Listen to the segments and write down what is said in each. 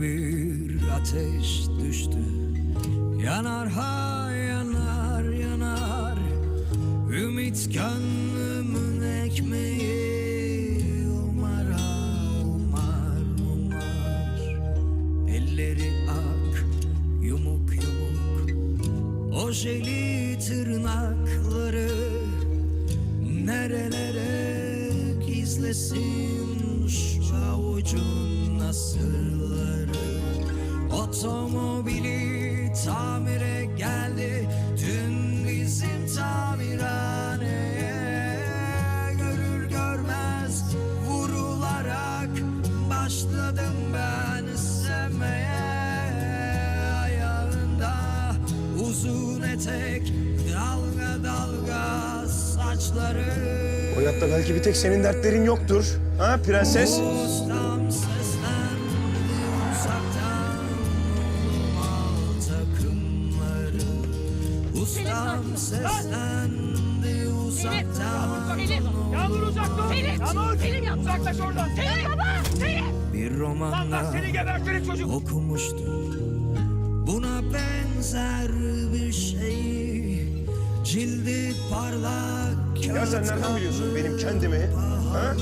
Bir ateş düştü. Yanar ha yanar yanar. Ümit gönlümün ekmeği Umar ha umar umar. Elleri ak yumuk yumuk. Ojeli tırnakları Nerelere gizlesin şu avucun nasırları. Otomobili tamire geldi Dün bizim tamirhaneye. Görür görmez vurularak Başladım ben sevmeye Ayağında uzun etek Dalga dalga saçları O yatta belki bir tek senin dertlerin yoktur. Ha prenses? Ustam seslendi uzaktan Selim! Yağmur uzak dur! Selim! Yağmur! Selim yap! Uzaklaş oradan! Selim! Baba! Selim! Bir Allah romanda seni gebertirim çocuk! okumuştum Buna benzer bir şey Cildi parlak Ya sen nereden biliyorsun benim kendimi? Ha?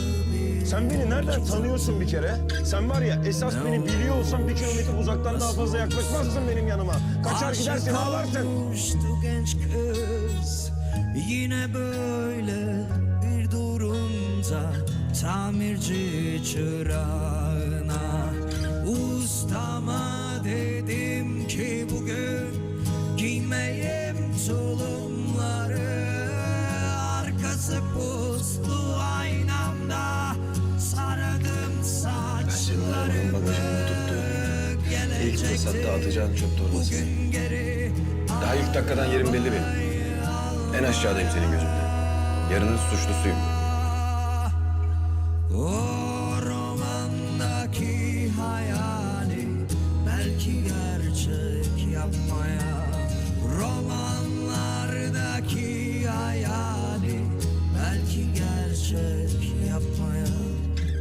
Sen beni nereden tanıyorsun bir kere? Sen var ya esas beni biliyor olsan bir kilometre uzaktan daha fazla yaklaşmazsın benim yanıma. Kaçar gidersin ağlarsın. genç kız Yine böyle bir durumda Tamirci çırağına Ustama İlk fırsatta atacağın çöp torbası. Daha ilk dakikadan yerim belli benim. En aşağıdayım senin gözünde. Yarının suçlusuyum. Oh